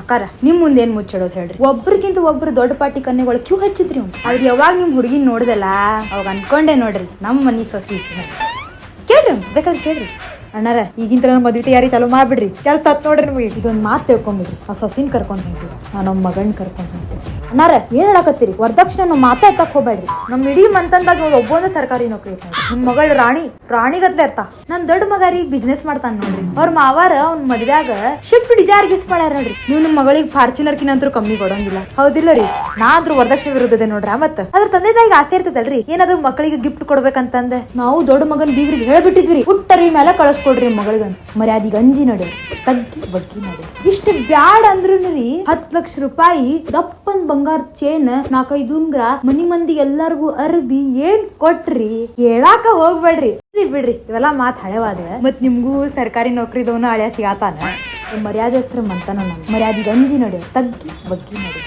ಅಕ್ಕಾರ, ನಿಮ್ ಮುಂದೆ ಏನ್ ಮುಚ್ಚಿಡೋದು ಹೇಳ್ರಿ. ಒಬ್ರಿಗಿಂತ ಒಬ್ರು ದೊಡ್ಡ ಪಾಟಿ ಕನ್ನೆಗಳು ಕ್ಯೂ ಹಚ್ಚಿದ್ರಿ ಅವ್ರು ಯಾವಾಗ ನಿಮ್ ಹುಡುಗಿನ ನೋಡ್ದಲ್ಲ? ಅವಾಗ ಅನ್ಕೊಂಡೆ ನೋಡ್ರಿ ನಮ್ಮ ಮನಿ ಸೊಸಿ. ಕೇಳ್ರಿ ಬೇಕಾದ್ರೆ ಕೇಳ್ರಿ. ಅಣ್ಣಾರ ಈಗಿಂತ ನನ್ನ ಮದ್ವೆ ತಯಾರಿ ಚಾಲು ಮಾಡ್ಬಿಡ್ರಿ. ಕೆಲ್ಸ ಹತ್ ನೋಡ್ರಿ ನಿಮಗೆ. ಇದೊಂದು ಮಾತು ತಿಳ್ಕೊಂಬಿಡ್ರಿ. ಆ ಸೊಸಿನ ಕರ್ಕೊಂಡ್ ಹೋಗಿ ನಾನು ನಮ್ಮ ಮಗನ್ ಕರ್ಕೊಂಡ್ ಹೊಂಟಿವಿ ಅಣ್ಣಾರ, ಏನ್ ಹೇಳಕತ್ತೀರಿ? ವರದಕ್ಷಿಣೆ ನಾವು ಮಾತಾ ಎತ್ತಕ್ ಹೋಗ್ಬೇಡ್ರಿ. ನಮ್ಮ ಇಡೀ ಮಂತಂದಾಗ ನೋಡಿ ಒಬ್ಬೊಂದು ಸರ್ಕಾರಿ ನೌಕರಿ ನಿಮ್ಮ ಮಗಳು ರಾಣಿ ರಾಣಿಗತ್ಲೆ ಇರ್ತಾ ನಮ್ ದೊಡ್ಡ ಮಗಾರಿ ರೀ ಬಿಸ್ನೆಸ್ ಮಾಡ್ತಾನೆ ನೋಡ್ರಿ. ಅವ್ರ ಮಾವಾರ ಅವ್ನ ಮದ್ವೆಯಾಗ ಶಿಫ್ಟ್ ಡಿಜಾರ್ ಗಿಫ್ಟ್ ಮಾಡ್ಯಾರ ನೋಡ್ರಿ. ನೀವು ನಿಮ್ಮ ಮಗಳಿಗೆ ಫಾರ್ಚುನರ್ ಕಿನಂತರೂ ಕಮ್ಮಿ ಕೊಡಂಗಿಲ್ಲ. ಹೌದಿಲ್ಲ ರೀ? ನಾ ಆದ್ರೂ ವರದಕ್ಷಿಣೆ ವಿರುದ್ಧದೆ ನೋಡ್ರಿ ಮತ್ತೆ. ಅದ್ರ ತಂದೆ ತಾಯಿಗೆ ಆಸೆ ಇರ್ತದಲ್ರಿ? ಏನಾದ್ರು ಮಕ್ಕಳಿಗೆ ಗಿಫ್ಟ್ ಕೊಡ್ಬೇಕಂತಂದೆ? ನಾವು ದೊಡ್ಡ ಮಗನ ಬೀಗ್ರಿಗೆ ಹೇಳ್ಬಿಟ್ಟಿದ್ವಿ ಹುಟ್ಟರಿ ಮೇಲೆ ಕಳಿಸ್ಕೊಡ್ರಿ ಮಗಳಿಗಂತ ಮರ್ಯಾದಿಗೆ ಅಂಜಿ ನಡೆ, ತಗ್ಗಿ ಬಗ್ಗಿ ನಡಿ. ಇಷ್ಟ ಬ್ಯಾಡ್ ಅಂದ್ರು ರೀ ಹತ್ ಲಕ್ಷ ರೂಪಾಯಿ ದಪ್ಪನ್ ಬಂಗಾರ ಚೇನ್ ನಾಲ್ಕೈದು ಉಂಗ್ರ ಮನಿ ಮಂದಿ ಎಲ್ಲಾರ್ಗು ಅರ್ಬಿ ಏನ್ ಕೊಟ್ರಿ? ಹೇಳಾಕ ಹೋಗ್ಬೇಡ್ರಿ ಬಿಡ್ರಿ, ಇವೆಲ್ಲ ಮಾತ್ ಹಳೆವಾದ. ಮತ್ ನಿಮ್ಗೂ ಸರ್ಕಾರಿ ನೌಕರಿದವನು ಹಳೆ ಸಿಗಾತಾನ. ಮರ್ಯಾದೆ ಹತ್ರ ಮಂತಾನ ಮರ್ಯಾದಿ ಗಂಜಿ ಅಂಜಿ ನಡಿ, ತಗ್ಗಿ ಬಗ್ಗಿ ನಡಿ.